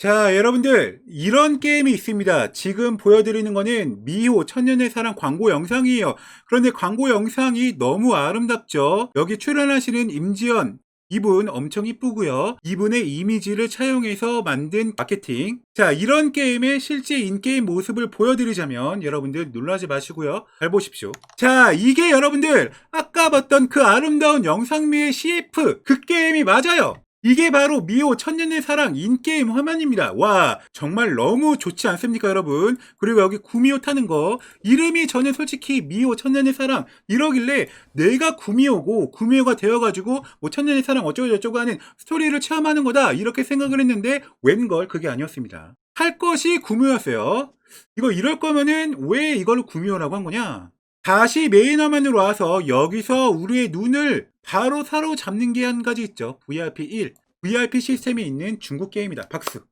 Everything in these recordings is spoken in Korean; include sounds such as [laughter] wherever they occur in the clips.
자, 여러분들, 이런 게임이 있습니다. 지금 보여드리는 거는 미호 천년의 사랑 광고 영상이에요. 그런데 광고 영상이 너무 아름답죠? 여기 출연하시는 임지연, 이분 엄청 이쁘고요. 이분의 이미지를 차용해서 만든 마케팅. 자, 이런 게임의 실제 인게임 모습을 보여드리자면 여러분들 놀라지 마시고요. 잘 보십시오. 자, 이게 여러분들 아까 봤던 그 아름다운 영상미의 CF 그 게임이 맞아요. 이게 바로 미호 천년의 사랑 인게임 화면입니다. 와, 정말 너무 좋지 않습니까, 여러분? 그리고 여기 구미호 타는 거. 이름이 저는 솔직히 미호 천년의 사랑 이러길래 내가 구미호고 구미호가 되어가지고 뭐 천년의 사랑 어쩌고저쩌고 하는 스토리를 체험하는 거다. 이렇게 생각을 했는데 웬걸 그게 아니었습니다. 할 것이 구미호였어요. 이거 이럴 거면은 왜 이걸 구미호라고 한 거냐? 다시 메인 화면으로 와서 여기서 우리의 눈을 바로 사로잡는 게 한 가지 있죠. VIP 1. VIP 시스템이 있는 중국 게임이다. 박수.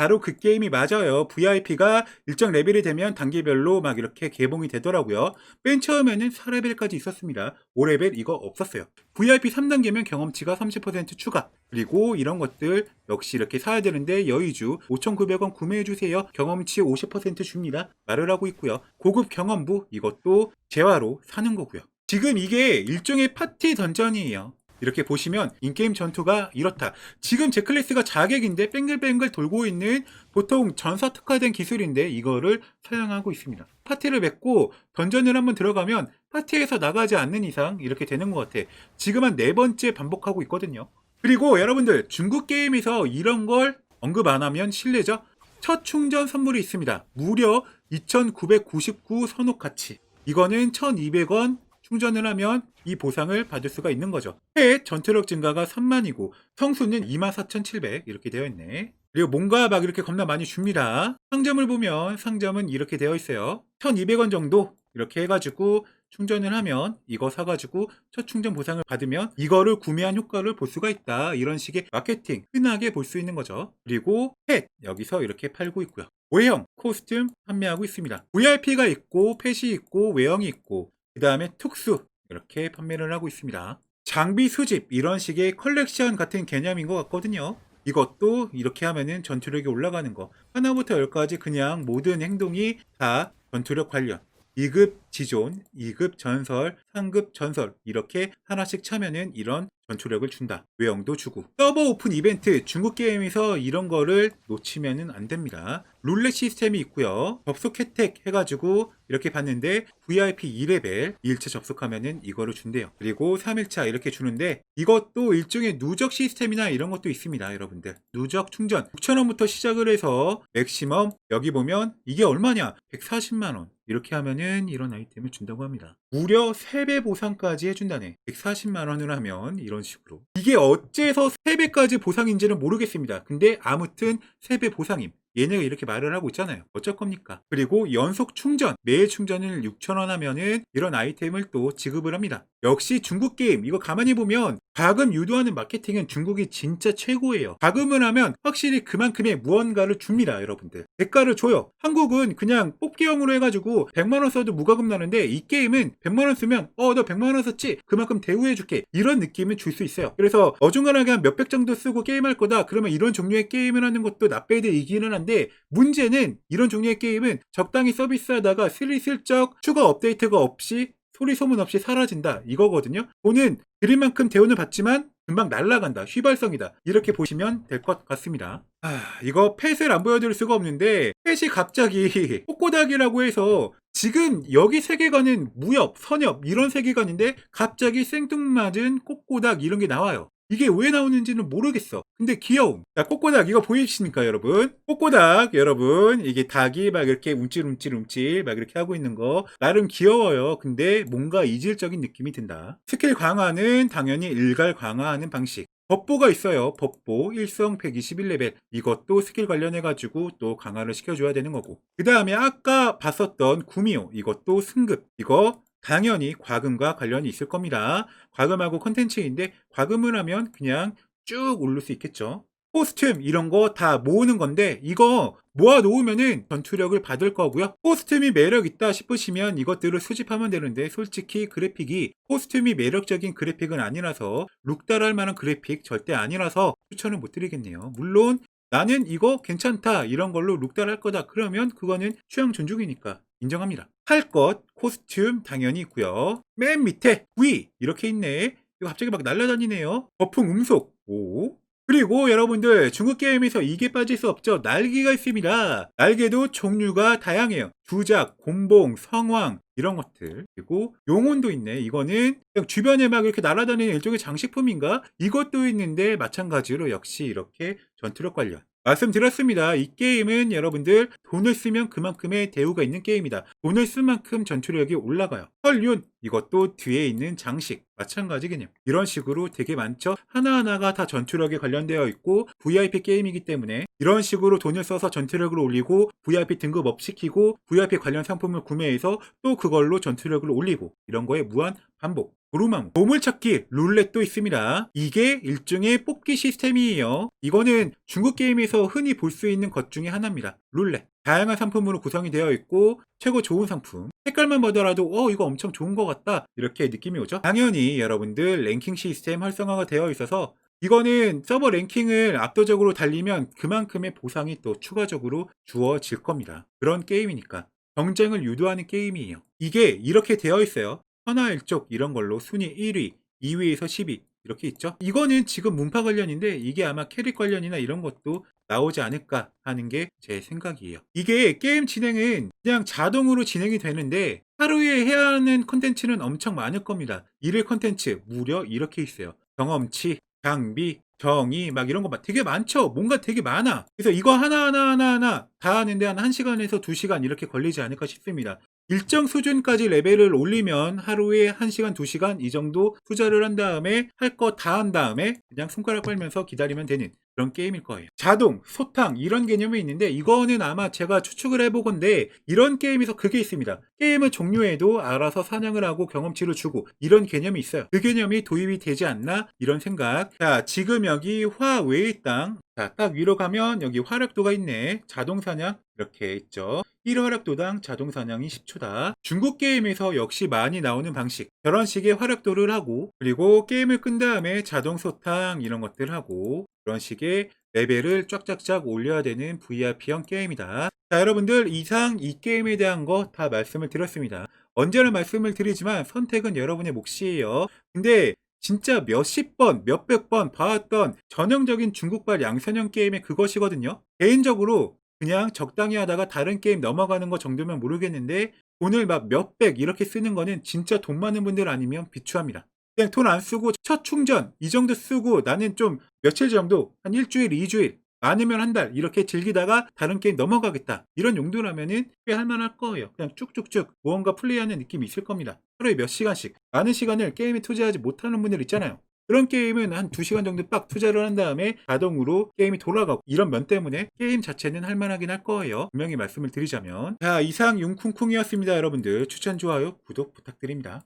바로 그 게임이 맞아요. VIP가 일정 레벨이 되면 단계별로 막 이렇게 개봉이 되더라고요. 맨 처음에는 4레벨까지 있었습니다. 5레벨 이거 없었어요. VIP 3단계면 경험치가 30% 추가. 그리고 이런 것들 역시 이렇게 사야 되는데 여의주 5,900원 구매해 주세요. 경험치 50% 줍니다. 말을 하고 있고요. 고급 경험부 이것도 재화로 사는 거고요. 지금 이게 일종의 파티 던전이에요. 이렇게 보시면 인게임 전투가 이렇다. 지금 제 클래스가 자객인데 뱅글뱅글 돌고 있는 보통 전사 특화된 기술인데 이거를 사용하고 있습니다. 파티를 맺고 던전을 한번 들어가면 파티에서 나가지 않는 이상 이렇게 되는 것 같아. 지금 한 네 번째 반복하고 있거든요. 그리고 여러분들 중국 게임에서 이런 걸 언급 안 하면 실례죠. 첫 충전 선물이 있습니다. 무려 2,999 선옥 가치. 이거는 1,200원 충전을 하면 이 보상을 받을 수가 있는 거죠. 해 전투력 증가가 3만이고 성수는 24,700 이렇게 되어 있네. 그리고 뭔가 막 이렇게 겁나 많이 줍니다. 상점을 보면 상점은 이렇게 되어 있어요. 1,200원 정도 이렇게 해가지고 충전을 하면 이거 사가지고 첫 충전 보상을 받으면 이거를 구매한 효과를 볼 수가 있다. 이런 식의 마케팅 흔하게 볼 수 있는 거죠. 그리고 펫 여기서 이렇게 팔고 있고요. 외형 코스튬 판매하고 있습니다. VIP가 있고 펫이 있고 외형이 있고 그 다음에 특수 이렇게 판매를 하고 있습니다. 장비 수집 이런 식의 컬렉션 같은 개념인 것 같거든요. 이것도 이렇게 하면은 전투력이 올라가는 거. 하나부터 열까지 그냥 모든 행동이 다 전투력 관련. 2급 지존, 2급 전설, 3급 전설 이렇게 하나씩 차면은 이런 전투력을 준다. 외형도 주고. 서버 오픈 이벤트 중국 게임에서 이런 거를 놓치면은 안 됩니다. 룰렛 시스템이 있고요. 접속 혜택 해가지고 이렇게 봤는데 VIP 2레벨 2일차 접속하면은 이거를 준대요. 그리고 3일차 이렇게 주는데 이것도 일종의 누적 시스템이나 이런 것도 있습니다. 여러분들. 누적 충전 6,000원부터 시작을 해서 맥시멈 여기 보면 이게 얼마냐? 140만원. 이렇게 하면은 이런 아이템을 준다고 합니다. 무려 3배 보상까지 해준다네. 140만원을 하면 이런 식으로. 이게 어째서 3배까지 보상인지는 모르겠습니다. 근데 아무튼 3배 보상임. 얘네가 이렇게 말을 하고 있잖아요. 어쩔 겁니까? 그리고 연속 충전, 매일 충전을 6,000원 하면은 이런 아이템을 또 지급을 합니다. 역시 중국 게임, 이거 가만히 보면 과금 유도하는 마케팅은 중국이 진짜 최고예요. 과금을 하면 확실히 그만큼의 무언가를 줍니다, 여러분들. 대가를 줘요. 한국은 그냥 뽑기형으로 해가지고 100만원 써도 무과금 나는데 이 게임은 100만원 쓰면 어, 너 100만원 썼지? 그만큼 대우해줄게. 이런 느낌을 줄 수 있어요. 그래서 어중간하게 한 몇백 정도 쓰고 게임할 거다. 그러면 이런 종류의 게임을 하는 것도 나빼드 이기는 한데 문제는 이런 종류의 게임은 적당히 서비스하다가 슬리슬쩍 추가 업데이트가 없이 소리 소문 없이 사라진다 이거거든요. 돈은 들일 만큼 대우는 받지만 금방 날라간다. 휘발성이다. 이렇게 보시면 될 것 같습니다. 아, 이거 펫을 안 보여드릴 수가 없는데 펫이 갑자기 [laughs] 꼬꼬닥이라고 해서 지금 여기 세계관은 무협, 선협 이런 세계관인데 갑자기 생뚱맞은 꼬꼬닥 이런 게 나와요. 이게 왜 나오는지는 모르겠어. 근데 귀여움. 자, 꼬꼬닥 이거 보이십니까, 여러분? 꼬꼬닥, 여러분. 이게 닭이 막 이렇게 움찔움찔 움찔 막 이렇게 하고 있는 거. 나름 귀여워요. 근데 뭔가 이질적인 느낌이 든다. 스킬 강화는 당연히 일갈 강화하는 방식. 법보가 있어요. 법보 1성 121레벨. 이것도 스킬 관련해 가지고 또 강화를 시켜줘야 되는 거고. 그 다음에 아까 봤었던 구미호. 이것도 승급. 이거 당연히 과금과 관련이 있을 겁니다. 과금하고 컨텐츠인데 과금을 하면 그냥 쭉 오를 수 있겠죠. 코스튬 이런 거 다 모으는 건데 이거 모아 놓으면은 전투력을 받을 거고요. 코스튬이 매력 있다 싶으시면 이것들을 수집하면 되는데 솔직히 그래픽이 코스튬이 매력적인 그래픽은 아니라서 룩달할 만한 그래픽 절대 아니라서 추천을 못 드리겠네요. 물론 나는 이거 괜찮다 이런 걸로 룩달 할 거다 그러면 그거는 취향 존중이니까 인정합니다. 할 것 코스튬 당연히 있고요. 맨 밑에 위 이렇게 있네. 이거 갑자기 막 날라다니네요. 거품 음속 오. 그리고 여러분들 중국 게임에서 이게 빠질 수 없죠. 날개가 있습니다. 날개도 종류가 다양해요. 주작, 곤봉, 성황 이런 것들. 그리고 용혼도 있네. 이거는 주변에 막 이렇게 날아다니는 일종의 장식품인가? 이것도 있는데 마찬가지로 역시 이렇게 전투력 관련. 말씀드렸습니다. 이 게임은 여러분들 돈을 쓰면 그만큼의 대우가 있는 게임이다. 돈을 쓴 만큼 전투력이 올라가요. 헐륜 이것도 뒤에 있는 장식 마찬가지 개념. 이런 식으로 되게 많죠. 하나하나가 다 전투력에 관련되어 있고 VIP 게임이기 때문에 이런 식으로 돈을 써서 전투력을 올리고 VIP 등급 업 시키고 VIP 관련 상품을 구매해서 또 그걸로 전투력을 올리고 이런 거에 무한 반복. 도루마무, 보물찾기, 룰렛도 있습니다. 이게 일종의 뽑기 시스템이에요. 이거는 중국 게임에서 흔히 볼 수 있는 것 중에 하나입니다. 룰렛. 다양한 상품으로 구성이 되어 있고 최고 좋은 상품. 색깔만 보더라도 어 이거 엄청 좋은 것 같다 이렇게 느낌이 오죠. 당연히 여러분들 랭킹 시스템 활성화가 되어 있어서 이거는 서버 랭킹을 압도적으로 달리면 그만큼의 보상이 또 추가적으로 주어질 겁니다. 그런 게임이니까. 경쟁을 유도하는 게임이에요. 이게 이렇게 되어 있어요. 천하일족 이런 걸로 순위 1위, 2위에서 10위 이렇게 있죠. 이거는 지금 문파 관련인데 이게 아마 캐릭 관련이나 이런 것도 나오지 않을까 하는 게 제 생각이에요. 이게 게임 진행은 그냥 자동으로 진행이 되는데 하루에 해야 하는 콘텐츠는 엄청 많을 겁니다. 일일 콘텐츠 무려 이렇게 있어요. 경험치, 장비, 정의 막 이런 거 막 되게 많죠. 뭔가 되게 많아. 그래서 이거 하나하나 하나하나 다 하는데 한 1시간에서 2시간 이렇게 걸리지 않을까 싶습니다. 일정 수준까지 레벨을 올리면 하루에 1시간, 2시간 이 정도 투자를 한 다음에 할 거 다 한 다음에 그냥 손가락 빨면서 기다리면 되는 그런 게임일 거예요. 자동, 소탕 이런 개념이 있는데 이거는 아마 제가 추측을 해보건데 이런 게임에서 그게 있습니다. 게임을 종료해도 알아서 사냥을 하고 경험치를 주고 이런 개념이 있어요. 그 개념이 도입이 되지 않나 이런 생각. 자, 지금 여기 화외의 땅. 자, 딱 위로 가면 여기 활약도가 있네. 자동 사냥 이렇게 있죠. 1 활약도당 자동 사냥이 10초다. 중국 게임에서 역시 많이 나오는 방식. 식의 활약도를 하고 그리고 게임을 끈 다음에 자동 소탕 이런 것들 하고 그런 식의 레벨을 쫙쫙쫙 올려야 되는 VRP형 게임이다. 자, 여러분들 이상 이 게임에 대한 거 다 말씀을 드렸습니다. 언제나 말씀을 드리지만 선택은 여러분의 몫이에요. 근데 진짜 몇십 번, 몇백 번 봐왔던 전형적인 중국발 양선형 게임의 그것이거든요. 개인적으로 그냥 적당히 하다가 다른 게임 넘어가는 거 정도면 모르겠는데 돈을 막 몇백 이렇게 쓰는 거는 진짜 돈 많은 분들 아니면 비추합니다. 그냥 돈 안 쓰고 첫 충전 이 정도 쓰고 나는 좀 며칠 정도 한 일주일, 이주일 많으면 한 달 이렇게 즐기다가 다른 게임 넘어가겠다 이런 용도라면은 꽤 할만할 거예요. 그냥 쭉쭉쭉 무언가 플레이하는 느낌이 있을 겁니다. 하루에 몇 시간씩 많은 시간을 게임에 투자하지 못하는 분들 있잖아요. 그런 게임은 한 2시간 정도 빡 투자를 한 다음에 자동으로 게임이 돌아가고 이런 면 때문에 게임 자체는 할만하긴 할 거예요. 분명히 말씀을 드리자면 자 이상 융쿵쿵이었습니다 여러분들 추천 좋아요 구독 부탁드립니다.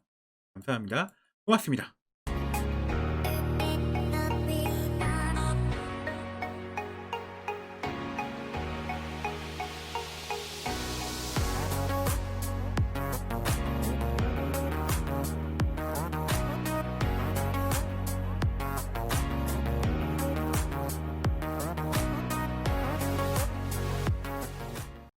감사합니다. 고맙습니다.